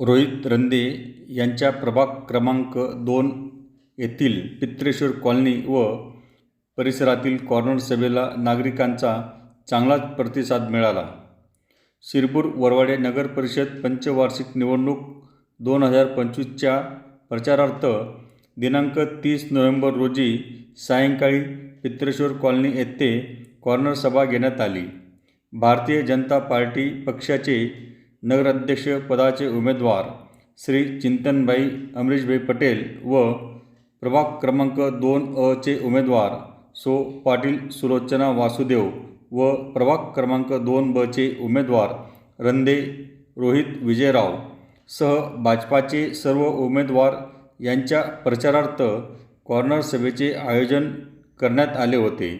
रोहित रंदे यांच्या प्रभाग क्रमांक दोन येथील पित्रेश्वर कॉलनी व परिसरातील कॉर्नर सभेला नागरिकांचा चांगलाच प्रतिसाद मिळाला. शिरपूर वरवाडे नगर परिषद पंचवार्षिक निवडणूक दोन हजार पंचवीसच्या प्रचारार्थ दिनांक तीस नोव्हेंबर रोजी सायंकाळी पित्रेश्वर कॉलनी येथे कॉर्नर सभा घेण्यात आली. भारतीय जनता पार्टी पक्षाचे नगराध्यक्ष पदाचे उमेदवार श्री चिंतनभाई अमरीशभाई पटेल व प्रभाग क्रमांक दोन अ चे उमेदवार सो पाटील सुलोचना वासुदेव व प्रभाग क्रमांक दोन बचे उमेदवार रंदे रोहित विजयराव सह भाजपाचे सर्व उमेदवार यांच्या प्रचारार्थ कॉर्नर सभेचे आयोजन करण्यात आले होते.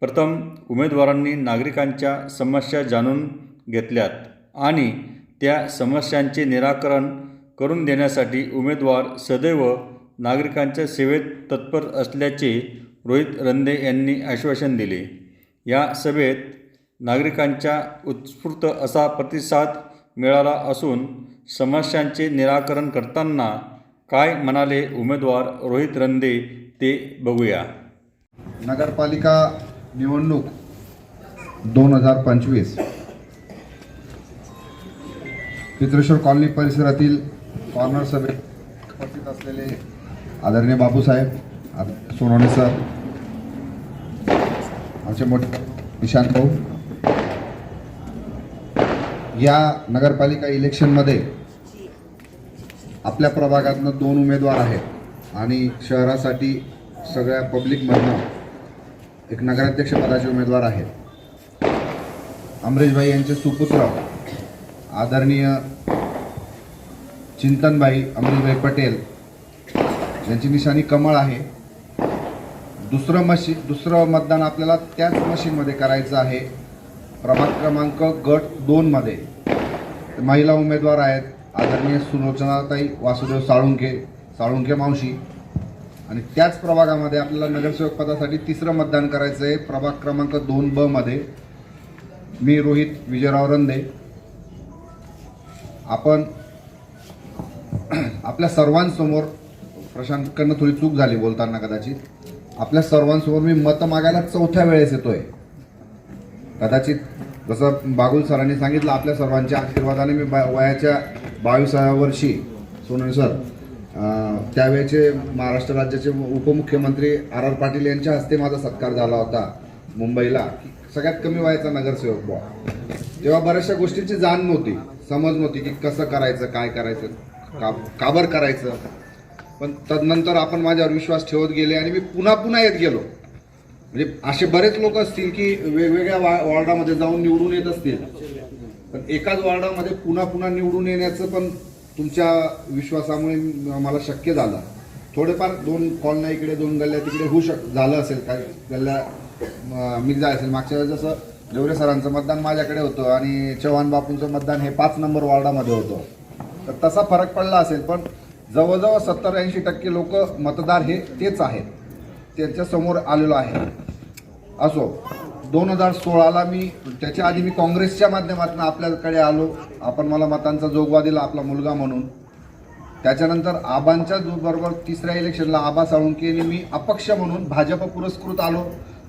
प्रथम उमेदवारांनी नागरिकांच्या समस्या जाणून घेतल्यात. आणि त्या समस्यांचे निराकरण करून देण्यासाठी उमेदवार सदैव नागरिकांच्या सेवेत तत्पर असल्याचे रोहित रंदे यांनी आश्वासन दिले. या सभेत नागरिकांच्या उत्स्फूर्त असा प्रतिसाद मिळाला असून समस्यांचे निराकरण करताना काय म्हणाले उमेदवार रोहित रंदे ते बघूया. नगरपालिका निवडणूक दोन हजार पंचवीस पित्रेश्वर कॉलनी परिसरातील कॉर्नर सभेत उपस्थित असलेले आदरणीय बाबूसाहेब आद- सोनवणे सर आमचे मोठे निशांत भाऊ. या नगरपालिका इलेक्शनमध्ये आपल्या प्रभागातनं दोन उमेदवार आहेत आणि शहरासाठी सगळ्या पब्लिकमधनं एक नगराध्यक्षपदाचे उमेदवार आहेत. अमरेशभाई यांचे सुपुत्र आदरणीय चिंतनबाई अमरीशभाई पटेल यांची निशाणी कमळ आहे. दुसरं मशी दुसरं मतदान आपल्याला त्याच मशीनमध्ये करायचं आहे. प्रभाग क्रमांक गट दोनमध्ये महिला उमेदवार आहेत आदरणीय सुलोचनाताई वासुदेव साळुंके साळुंके मावशी. आणि त्याच प्रभागामध्ये आपल्याला नगरसेवक पदासाठी तिसरं मतदान करायचं आहे प्रभाग क्रमांक दोन बमध्ये मी रोहित विजयराव रंदे. आपण आपल्या सर्वांसमोर प्रशांतकडनं थोडी चूक झाली बोलताना कदाचित. आपल्या सर्वांसमोर मी मत मागायला चौथ्या वेळेस येतोय. कदाचित जसं बागुल सरांनी सांगितलं आपल्या सर्वांच्या आशीर्वादाने मी बा वयाच्या बावीसाव्या वर्षी सोनवणे सर त्यावेळेचे महाराष्ट्र राज्याचे उपमुख्यमंत्री आर आर पाटील यांच्या हस्ते माझा सत्कार झाला होता मुंबईला. सगळ्यात कमी वयाचा नगरसेवक बुवा. तेव्हा बऱ्याचशा गोष्टींची जाण नव्हती. समज नव्हती की कसं करायचं काय करायचं का काबर करायचं. पण तदनंतर आपण माझ्यावर विश्वास ठेवत गेले आणि मी पुन्हा पुन्हा येत गेलो. म्हणजे असे बरेच लोक असतील की वेगवेगळ्या वा वॉर्डामध्ये जाऊन निवडून येत असतील. पण एकाच वॉर्डामध्ये पुन्हा पुन्हा निवडून येण्याचं पण तुमच्या विश्वासामुळे मला शक्य झालं. थोडेफार दोन कॉलना इकडे दोन गल्ल्या तिकडे होऊ शक झालं असेल. काही गल्ल्या म- मिक्स असेल. मागच्या वेळेस जसं देवरे सरांचं मतदान माझ्याकडे होतं आणि चव्हाण बापूंचं मतदान हे पाच नंबर वॉर्डामध्ये होतं. तर तसा फरक पडला असेल पण जवळजवळ सत्तर ऐंशी टक्के लोक मतदार हे तेच आहेत. त्याच्यासमोर आलेलो आहे. असो दोन हजार सोळाला मी त्याच्या आधी मी काँग्रेसच्या माध्यमातून आपल्याकडे आलो. आपण मला मतांचा जोगवा दिला आपला मुलगा म्हणून. त्याच्यानंतर आबांच्या बरोबर तिसऱ्या इलेक्शनला आबा साळुंके यांनी मी अपक्ष म्हणून भाजप पुरस्कृत आलो.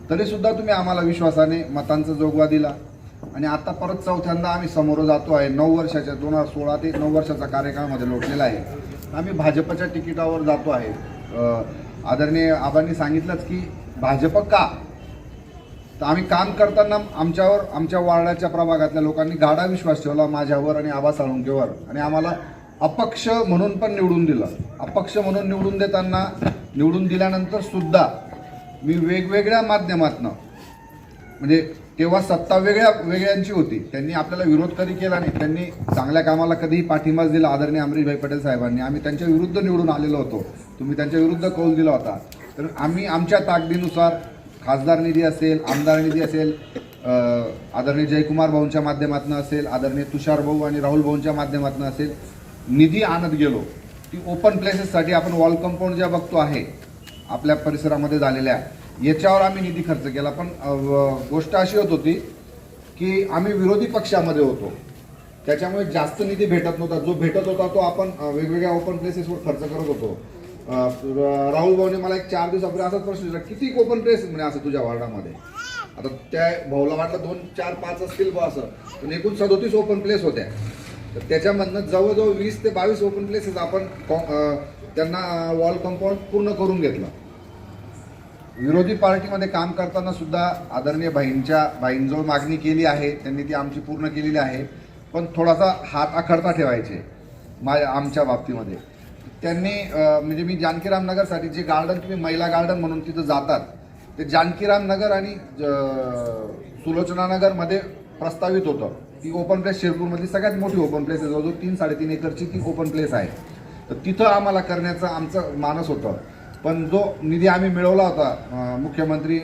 तरीसुद्धा तुम्ही आम्हाला विश्वासाने मतांचा जोगवा दिला. आणि आता परत चौथ्यांदा आम्ही समोर जातो आहे. नऊ वर्षाच्या दोन हजार सोळा ते नऊ वर्षाचा कार्यकाळामध्ये लोटलेला आहे. आम्ही भाजपच्या तिकिटावर जातो आहे. आदरणीय आबांनी सांगितलंच की भाजप का? तर आम्ही काम करताना आमच्यावर आमच्या वार्डाच्या प्रभागातल्या लोकांनी गाढा विश्वास ठेवला माझ्यावर आणि आबा साळुंकेवर. आणि आम्हाला अपक्ष म्हणून पण निवडून दिलं. अपक्ष म्हणून निवडून देताना निवडून दिल्यानंतर सुद्धा मी वेगवेगळ्या माध्यमातनं म्हणजे तेव्हा सत्ता वेगळ्या वेगळ्यांची होती. त्यांनी आपल्याला विरोध कधी केला नाही. त्यांनी चांगल्या कामाला कधीही पाठिंबाच दिला आदरणीय अमरीशभाई पटेल साहेबांनी. आम्ही त्यांच्या विरुद्ध निवडून आलेलो होतो. तुम्ही त्यांच्या विरुद्ध कौल दिला होता. तर आम्ही आमच्या ताकदीनुसार खासदार निधी असेल आमदार निधी असेल आदरणीय जयकुमार भाऊंच्या माध्यमातून असेल आदरणीय तुषार भाऊ आणि राहुल भाऊंच्या माध्यमातून असेल निधी आणत गेलो. ती ओपन प्लेसेससाठी आपण वॉल कंपाऊंड ज्या बघतो आहे आपल्या परिसरामध्ये झालेल्या याच्यावर आम्ही निधी खर्च केला. पण गोष्ट अशी होत होती की आम्ही विरोधी पक्षामध्ये होतो. त्याच्यामुळे जास्त निधी भेटत नव्हता. जो भेटत होता तो आपण वेगवेगळ्या ओपन प्लेसेसवर खर्च करत होतो. राहुल भाऊने मला एक चार दिवसापूर्वी असाच प्रश्न विचारला किती ओपन प्लेस म्हणजे असं तुझ्या वार्डामध्ये? आता त्या भाऊला वाटलं दोन चार पाच असतील बा असं. पण एकूण सदोतीस ओपन प्लेस होत्या. तर त्याच्यामधनं जवळजवळ वीस ते बावीस ओपन प्लेसेस आपण कॉ- त्यांना वॉल कंपाऊंड पूर्ण करून घेतलं. विरोधी पार्टीमध्ये काम करताना सुद्धा आदरणीय भाईंच्या भाईंजवळ मागणी केली आहे. त्यांनी ती आमची पूर्ण केलेली आहे. पण थोडासा हात आखडता ठेवायचे मा आमच्या बाबतीमध्ये. त्यांनी म्हणजे मी जानकीराम नगरसाठी जे गार्डन तुम्ही महिला गार्डन म्हणून तिथं जातात ते जानकीराम नगर आणि अं, सुलोचना नगरमध्ये प्रस्तावित होतं. ती ओपन प्लेस शिरपूरमधली सगळ्यात मोठी ओपन प्लेस आहे. जवळजवळ तीन साडेतीन एकरची ती ओपन प्लेस आहे. तर तिथं आम्हाला करण्याचं आमचं मानस होतं. पण जो निधी आम्ही मिळवला होता मुख्यमंत्री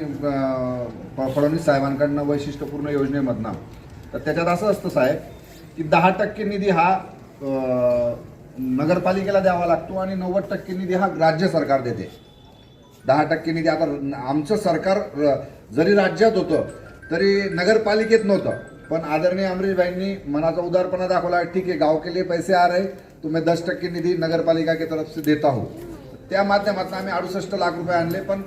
फडणवीस साहेबांकडनं वैशिष्ट्यपूर्ण योजनेमधनं तर त्याच्यात असं असतं साहेब की दहा टक्के निधी हा नगरपालिकेला द्यावा लागतो आणि नव्वद टक्के निधी हा राज्य सरकार देते. दहा टक्के निधी आता आमचं सरकार जरी राज्यात होतं तरी नगरपालिकेत नव्हतं. पण आदरणीय अमरीशभाईंनी मनाचा उदारपणा दाखवला ठीक आहे गाव के लिए पैसे आ रहे तो मैं दस टक्के निधी नगरपालिका के तरफ से देता हूँ त्या माध्यमातून आम्ही अडुसष्ट लाख रुपये आणले पण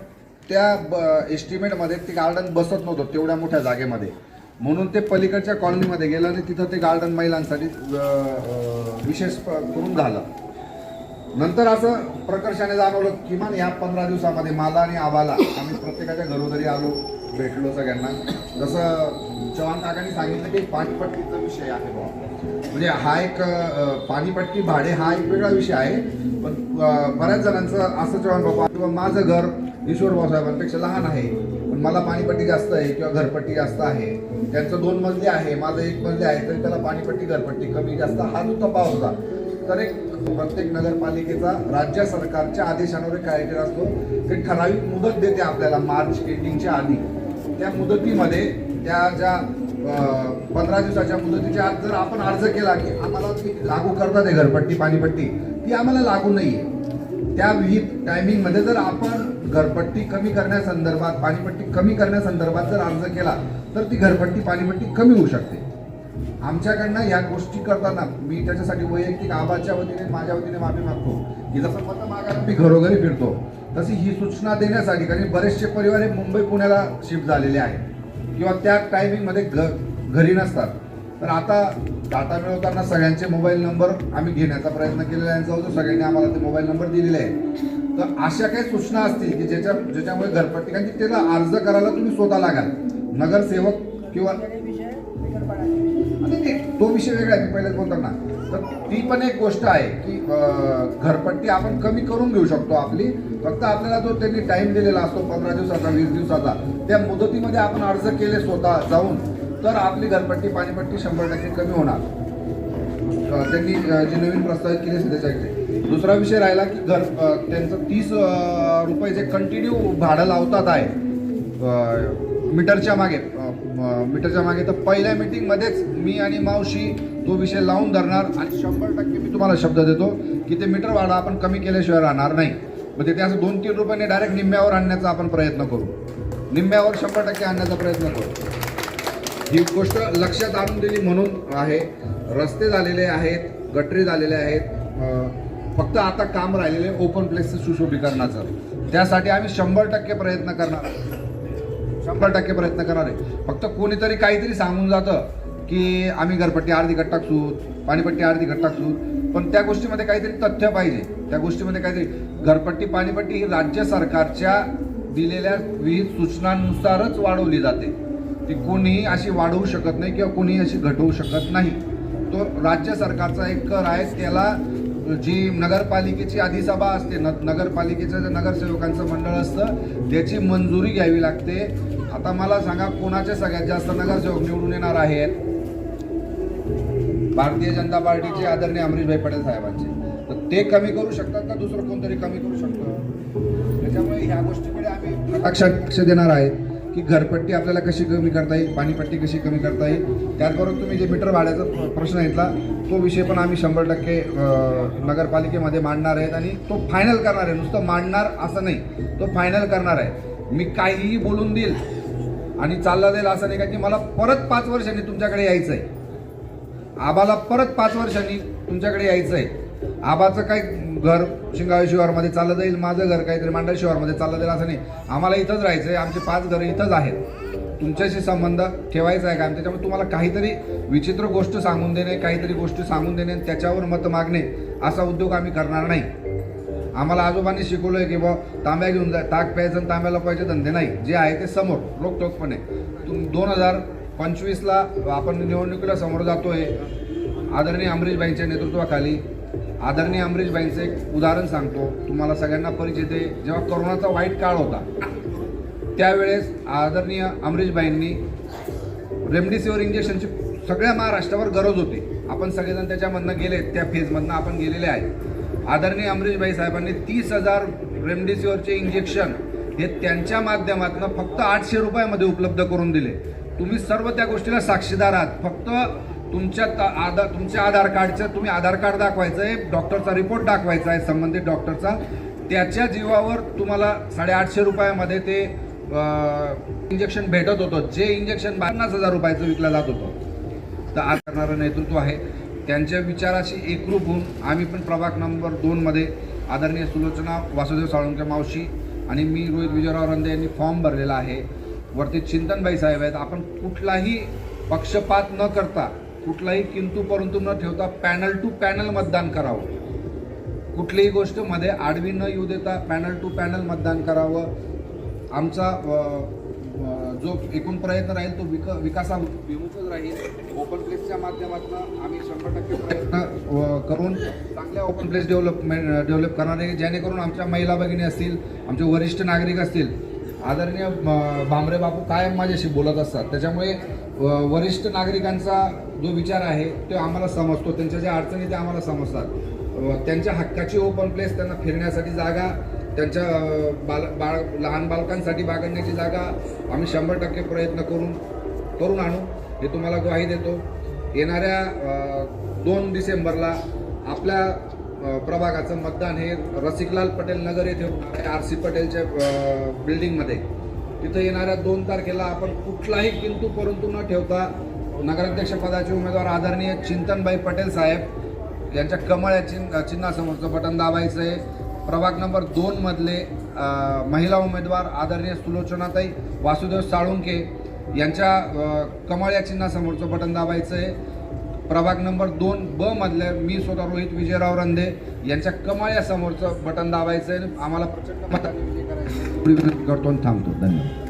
त्या एस्टिमेटमध्ये ते गार्डन बसत नव्हतं तेवढ्या मोठ्या जागेमध्ये. म्हणून ते पलीकडच्या कॉलनीमध्ये गेलं आणि तिथं ते गार्डन महिलांसाठी विशेष करून झालं. नंतर असं प्रकर्षाने जाणवलं किमान या पंधरा दिवसामध्ये मला आणि आबाला आम्ही प्रत्येकाच्या घरोघरी आलो भेटलो सगळ्यांना. जसं चव्हाण काकांनी सांगितलं की पाणीपट्टीचा विषय आहे बाबा म्हणजे हा एक पाणीपट्टी भाडे हा एक वेगळा विषय आहे. पण बऱ्याच जणांचं असं चव्हाण बाबा किंवा माझं घर ईश्वर भाऊसाहेबांपेक्षा लहान आहे. पण मला पाणीपट्टी जास्त आहे किंवा घरपट्टी जास्त आहे. त्यांचं दोन मजले आहे माझं एक मजले आहे तरी त्याला पाणीपट्टी घरपट्टी कमी जास्त हा जो तपाव होता. तर एक प्रत्येक नगरपालिकेचा राज्य सरकारच्या आदेशांवर कार्यक्रम असतो. ते ठराविक मुदत देते आपल्याला मार्च एंडिंगच्या आधी. त्या मुदतीमध्ये त्या ज्या पंधरा दिवसाच्या मुदतीच्या आत जर आपण अर्ज केला की आम्हाला ती लागू करतात आहे घरपट्टी पाणीपट्टी ती आम्हाला लागू नाही आहे त्या विहित टायमिंगमध्ये जर आपण घरपट्टी कमी करण्यासंदर्भात पाणीपट्टी कमी करण्यासंदर्भात जर अर्ज केला तर ती घरपट्टी पाणीपट्टी कमी होऊ शकते. आमच्याकडनं या गोष्टी करताना मी त्याच्यासाठी वैयक्तिक आबाच्या वतीने माझ्या वतीने माफी मागतो. की जसं मतं मागायला मी घरोघरी फिरतो तशी ही सूचना देण्यासाठी कारण बरेचसे परिवार हे मुंबई पुण्याला शिफ्ट झालेले आहेत. किंवा त्या टायमिंगमध्ये घ घरी नसतात. तर आता डाटा मिळवताना सगळ्यांचे मोबाईल नंबर आम्ही घेण्याचा प्रयत्न केलेला आहे. जवळजवळ सगळ्यांनी आम्हाला ते मोबाईल नंबर दिलेले आहे तर अशा काही सूचना असतील की ज्याच्या ज्याच्यामुळे की त्याला अर्ज करायला तुम्ही स्वतः लागाल. नगरसेवक किंवा ते विषय वेगळा आहे. मी पहिलेच बोलताना तर ती पण एक गोष्ट आहे की घरपट्टी आपण कमी करून घेऊ शकतो आपली. फक्त आपल्याला जो त्यांनी टाइम दिलेला असतो पंधरा दिवसाचा वीस दिवसाचा त्या मुदतीमध्ये आपण अर्ज केले स्वतः जाऊन तर आपली घरपट्टी पाणीपट्टी शंभर टक्के कमी होणार. त्यांनी जे जी नवीन प्रस्तावित केली असेल त्याच्याकडे. दुसरा विषय राहिला की घर त्यांचं तीस रुपये जे कंटिन्यू भाडं लावतात आहे मीटरच्या मागे मीटरच्या मागे तर पहिल्या मीटिंगमध्येच मी आणि मावशी तो विषय लावून धरणार आणि शंभर टक्के मी तुम्हाला शब्द देतो की ते मीटर वाढा आपण कमी केल्याशिवाय राहणार नाही. म्हणजे ते असं दोन तीन रुपयाने डायरेक्ट निम्म्यावर आणण्याचा आपण प्रयत्न करू. निम्म्यावर शंभर टक्के आणण्याचा प्रयत्न करू. ही गोष्ट लक्षात आणून दिली म्हणून आहे. रस्ते झालेले आहेत गटरी झालेले आहेत. फक्त आता काम राहिलेले ओपन प्लेसचं सुशोभीकरणाचं. त्यासाठी आम्ही शंभर टक्के प्रयत्न करणार. शंभर टक्के प्रयत्न करणार आहे. फक्त कोणीतरी काहीतरी सांगून जातं. की आम्ही घरपट्टी अर्धी घट टाकसू पाणीपट्टी अर्धी घट टाकसू पण त्या गोष्टीमध्ये काहीतरी तथ्य पाहिजे. त्या गोष्टीमध्ये काहीतरी घरपट्टी पाणीपट्टी ही राज्य सरकारच्या दिलेल्या विविध सूचनांनुसारच वाढवली जाते. ती कोणीही अशी वाढवू शकत नाही किंवा कोणीही अशी घटवू शकत नाही. तो राज्य सरकारचा एक कर आहे त्याला जी नगरपालिकेची अधिसभा असते न नगरपालिकेचं जे नगरसेवकांचं मंडळ असतं त्याची मंजुरी घ्यावी लागते. आता मला सांगा कोणाचे सगळ्यात जास्त नगरसेवक निवडून येणार आहेत? भारतीय जनता पार्टीचे आदरणीय अमरीशभाई पटेल साहेबांचे. तर ते कमी करू शकतात का दुसरं कोणतरी कमी करू शकतो? त्याच्यामुळे ह्या गोष्टीकडे आम्ही लक्षात लक्ष देणार आहे की घरपट्टी आपल्याला कशी कमी करता येईल पाणीपट्टी कशी कमी करता येईल. त्याचबरोबर तुम्ही जे मीटर भाड्याचा प्रश्न घेतला तो विषय पण आम्ही शंभर टक्के नगरपालिकेमध्ये मांडणार आहेत आणि तो फायनल करणार आहे. नुसतं मांडणार असं नाही. तो फायनल करणार आहे. मी काहीही बोलून देईल आणि चालला जाईल असं नाही का की मला परत पाच वर्षांनी तुमच्याकडे यायचं आहे आबाला परत पाच वर्षांनी तुमच्याकडे यायचं आहे आबाचं काय घर शिंगावे शिवारमध्ये चाललं जाईल माझं घर काहीतरी मांडर शिवारमध्ये चाललं जाईल असं नाही. आम्हाला इथंच राहायचं आहे आमचे पाच घरं इथंच आहेत. तुमच्याशी संबंध ठेवायचा आहे का? त्याच्यामुळे तुम्हाला काहीतरी विचित्र गोष्ट सांगून देणे काहीतरी गोष्टी सांगून देणे त्याच्यावर मत मागणे असा उद्योग आम्ही करणार नाही. आम्हाला आजोबांनी शिकवलं आहे की बा तांब्या घेऊन जा ताक प्यायचं आणि तांब्याला पाहिजे धंदे नाही. जे आहे ते समोर रोखटोकपणे तुम दोन हजार पंचवीसला आपण निवडणुकीला समोर जातो आहे आदरणीय अमरीशबाईंच्या नेतृत्वाखाली. आदरणीय अमरीशबाईंचं एक उदाहरण सांगतो. तुम्हाला सगळ्यांना परिचित आहे. जेव्हा कोरोनाचा वाईट काळ होता त्यावेळेस आदरणीय अमरीशबाईंनी रेमडेसिवीर इंजेक्शनची सगळ्या महाराष्ट्रावर गरज होती. आपण सगळेजण त्याच्यामधनं गेले त्या फेजमधनं आपण गेलेले आहे. आदरणीय अमरीशबाई साहेबांनी तीस हजार रेमडेसिवीरचे इंजेक्शन हे त्यांच्या माध्यमातून फक्त आठशे रुपयामध्ये उपलब्ध करून दिले. तुम्ही सर्व त्या गोष्टीला साक्षीदार आहात. फक्त तुमच्या त- आधार तुमच्या आधार कार्डचं तुम्ही आधार कार्ड दाखवायचं आहे डॉक्टरचा रिपोर्ट दाखवायचा आहे संबंधित डॉक्टरचा. त्याच्या जीवावर तुम्हाला साडेआठशे रुपयामध्ये ते इंजेक्शन भेटत होतं. जे इंजेक्शन पन्नास हजार रुपयाचं विकलं जात होतं. तर आज करणारं नेतृत्व आहे. त्यांच्या विचाराशी एकरूप होऊन आम्ही पण प्रभाग नंबर दोनमध्ये आदरणीय सुलोचना वासुदेव साळुंके मावशी आणि मी रोहित विजयराव रंदे यांनी फॉर्म भरलेला आहे. वरती चिंतनबाई साहेब आहेत. आपण कुठलाही पक्षपात न करता कुठलाही किंतू परंतु न ठेवता पॅनल टू पॅनल मतदान करावं. कुठलीही गोष्टमध्ये आडवी न येऊ देता पॅनल टू पॅनल मतदान करावं. आमचा जो एकूण प्रयत्न राहील तो विक विकासाभिमुखच राहील. ओपन प्लेसच्या माध्यमातून आम्ही शंभर टक्के प्रयत्न करून चांगल्या ओपन प्लेस डेव्हलपमेंट डेव्हलप करणार आहे. जेणेकरून आमच्या महिला भगिनी असतील आमचे वरिष्ठ नागरिक असतील आदरणीय भांबरे भामरे बापू कायम माझ्याशी बोलत असतात. त्याच्यामुळे वरिष्ठ नागरिकांचा जो विचार आहे तो आम्हाला समजतो. त्यांच्या ज्या अडचणी त्या आम्हाला समजतात. त्यांच्या हक्काची ओपन प्लेस त्यांना फिरण्यासाठी जागा त्यांच्या बाल बाळ लहान बालकांसाठी बागडण्याची जागा आम्ही शंभर टक्के प्रयत्न करून करून आणू. हे तुम्हाला ग्वाही देतो. येणाऱ्या दोन डिसेंबरला आपल्या प्रभागाचं मतदान हे रसिकलाल पटेल नगर येथे आर सी पटेलच्या बिल्डिंगमध्ये. तिथं येणाऱ्या दोन तारखेला आपण कुठलाही किंतू परंतु न ठेवता नगराध्यक्ष पदाचे उमेदवार आदरणीय चिंतनबाई पटेल साहेब यांच्या कमळ या चिन्ह चिन्हासमोरचं बटन दाबायचं आहे. प्रभाग नंबर दोनमधले महिला उमेदवार आदरणीय सुलोचनाताई वासुदेव साळुंके यांच्या अ, कमळ या चिन्हासमोरचं बटन दाबायचं आहे. प्रभाग नंबर दोन ब मधल्या मी स्वतः रोहित विजयराव रंधे यांच्या कमाळ्यासमोरचं बटन दाबायचं आहे आम्हाला प्रचंड विजय करतो आणि थांबतो. धन्यवाद.